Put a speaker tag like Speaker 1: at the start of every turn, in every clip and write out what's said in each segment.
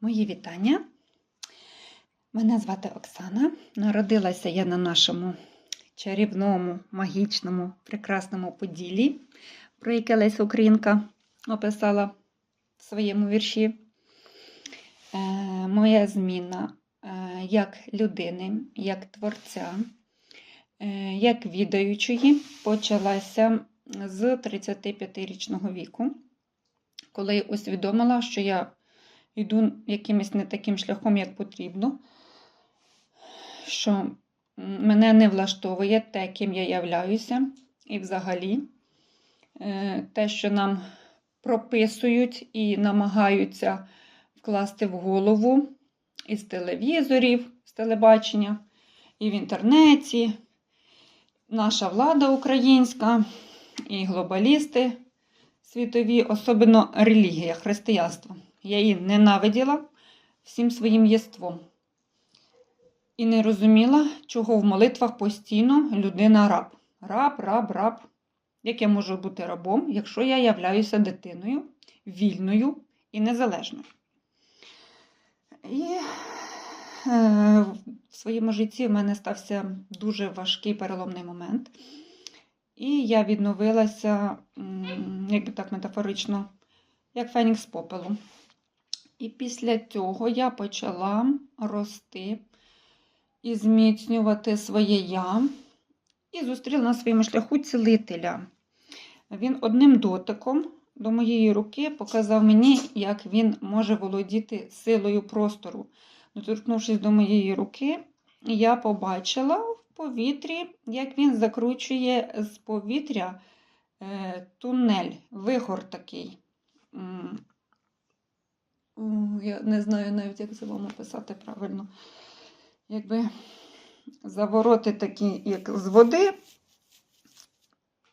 Speaker 1: Мої вітання. Мене звати Оксана. Народилася я на нашому чарівному, магічному, прекрасному Поділлі, про яке Леся Українка описала в своєму вірші. Е, моя зміна е, як людини, як творця, е, як відаючої почалася з 35-річного віку, коли усвідомила, що я йду якимось не таким шляхом, як потрібно, що мене не влаштовує те, ким я являюся, і взагалі е, те, що нам прописують і намагаються вкласти в голову із телевізорів, з телебачення, і в інтернеті, наша влада українська, і глобалісти світові, особливо релігія, християнство. Я її ненавиділа всім своїм єством. І не розуміла, чого в молитвах постійно людина раб. Раб, раб, раб. Як я можу бути рабом, якщо я являюся дитиною, вільною і незалежною? І е, в своєму житті в мене стався дуже важкий переломний момент. І я відновилася, як би так метафорично, як фенікс попелу. І після цього я почала рости і зміцнювати своє я, і зустріла на своєму шляху цілителя. Він одним дотиком до моєї руки показав мені, як він може володіти силою простору. Доторкнувшись до моєї руки, я побачила в повітрі, як він закручує з повітря е, тунель, вихор такий. Я не знаю навіть, як це вам описати правильно. Якби завороти такі, як з води,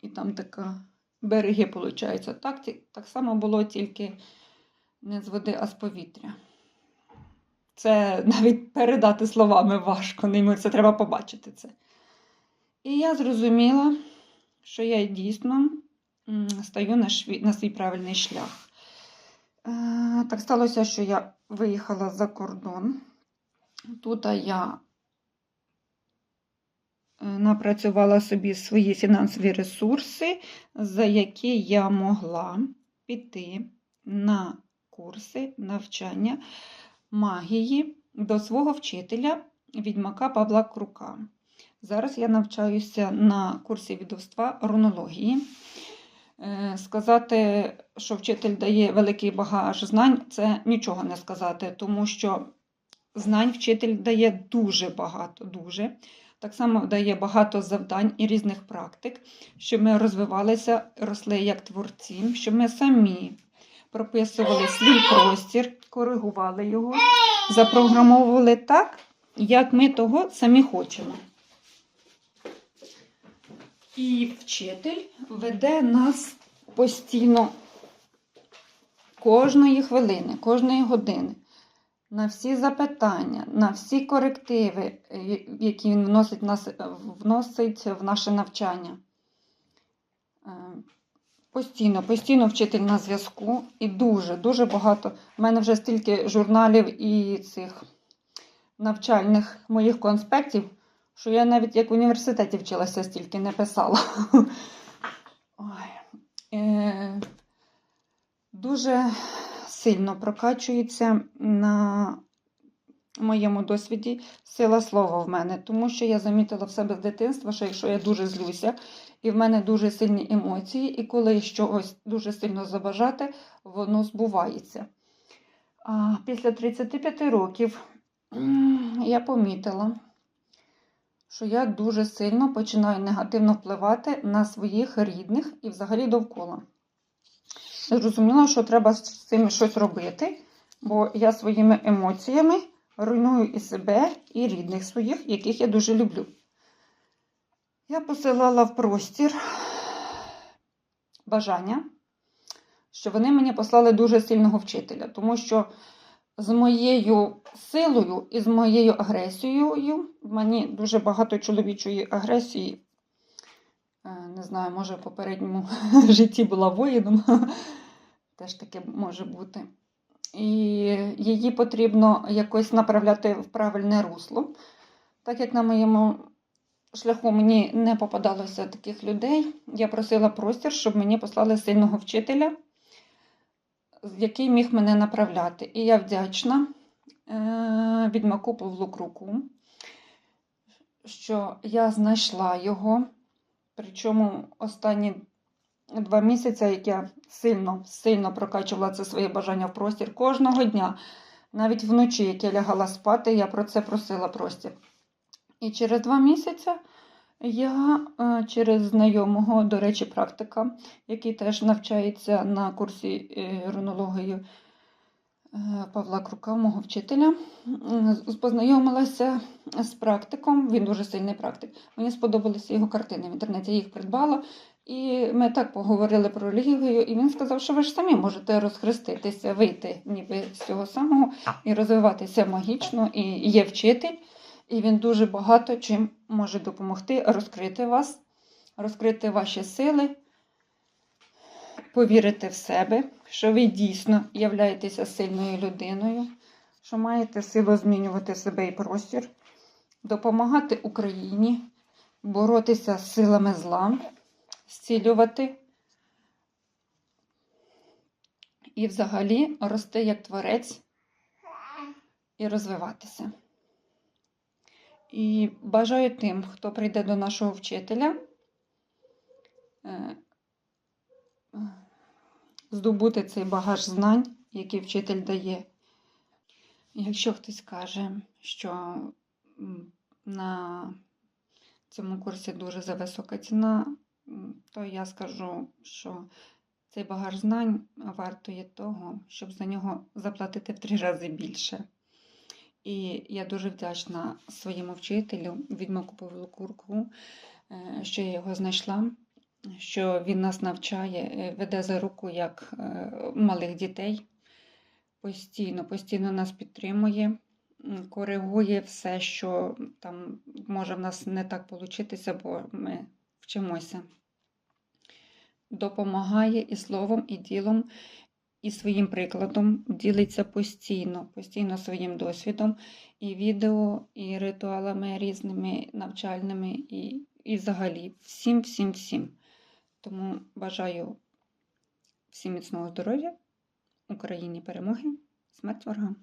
Speaker 1: і там така береги, виходить. Так, так само було тільки не з води, а з повітря. Це навіть передати словами важко, неймовірно, це треба побачити це. І я зрозуміла, що я дійсно стаю на, шві... на свій правильний шлях. Е, так сталося, що я виїхала за кордон. Тут я е, напрацювала собі свої фінансові ресурси, за які я могла піти на курси навчання магії до свого вчителя відьмака Павла Крука. Зараз я навчаюся на курсі відовства рунології. Е, сказати, що вчитель дає великий багаж знань, це нічого не сказати, тому що знань вчитель дає дуже багато, дуже. Так само дає багато завдань і різних практик, щоб ми розвивалися, росли як творці, щоб ми самі прописували свій простір, коригували його, запрограмовували так, як ми того самі хочемо. І вчитель веде нас постійно кожної хвилини, кожної години на всі запитання, на всі корективи, які він вносить нас, вносить в наше навчання. Е, постійно, постійно вчитель на зв'язку і дуже-дуже багато. У мене вже стільки журналів і цих навчальних моїх конспектів що я навіть як в університеті вчилася, стільки не писала. Ой. Е, Дуже сильно прокачується на моєму досвіді сила слова в мене, тому що я замітила в себе з дитинства, що якщо я дуже злюся, і в мене дуже сильні емоції, і коли щось дуже сильно забажати, воно збувається. А після 35 років я помітила, що я дуже сильно починаю негативно впливати на своїх рідних і взагалі довкола. Зрозуміла, що треба з цим щось робити, бо я своїми емоціями руйную і себе, і рідних своїх, яких я дуже люблю. Я посилала в простір бажання, що вони мені послали дуже сильного вчителя, тому що з моєю силою і з моєю агресією. В мені дуже багато чоловічої агресії. Е, не знаю, може в попередньому житті була воїном. Теж таке може бути. І її потрібно якось направляти в правильне русло. Так як на моєму шляху мені не попадалося таких людей, я просила простір, щоб мені послали сильного вчителя, який міг мене направляти. І я вдячна е, відьмаку Павлу Круку, що я знайшла його. Причому останні два місяці, як я сильно, сильно прокачувала це своє бажання в простір кожного дня, навіть вночі, як я лягала спати, я про це просила простір. І через два місяці я е, через знайомого, до речі, практика, який теж навчається на курсі е, рунології е, Павла Крука, мого вчителя, познайомилася з практиком. Він дуже сильний практик. Мені сподобалися його картини в інтернеті. Я їх придбала. І ми так поговорили про релігію, і він сказав, що ви ж самі можете розхреститися, вийти ніби з цього самого і розвиватися магічно. І є вчитель, і він дуже багато чим може допомогти розкрити вас, розкрити ваші сили, повірити в себе, що ви дійсно являєтеся сильною людиною, що маєте силу змінювати себе і простір, допомагати Україні, боротися з силами зла, зцілювати і взагалі рости як творець і розвиватися. І бажаю тим, хто прийде до нашого вчителя, е, здобути цей багаж знань, який вчитель дає. Якщо хтось каже, що на цьому курсі дуже зависока ціна, то я скажу, що цей багаж знань вартує того, щоб за нього заплатити в три рази більше. І я дуже вдячна своєму вчителю, відьмаку Павлу Курку, е, що я його знайшла, що він нас навчає, е, веде за руку як е, малих дітей. Постійно, постійно нас підтримує, коригує все, що там може в нас не так получитися, бо ми вчимося. Допомагає і словом, і ділом, і своїм прикладом ділиться постійно, постійно своїм досвідом, і відео, і ритуалами різними навчальними, і, і взагалі всім, всім, всім. Тому бажаю всім міцного здоров'я, Україні перемоги, смерть ворогам!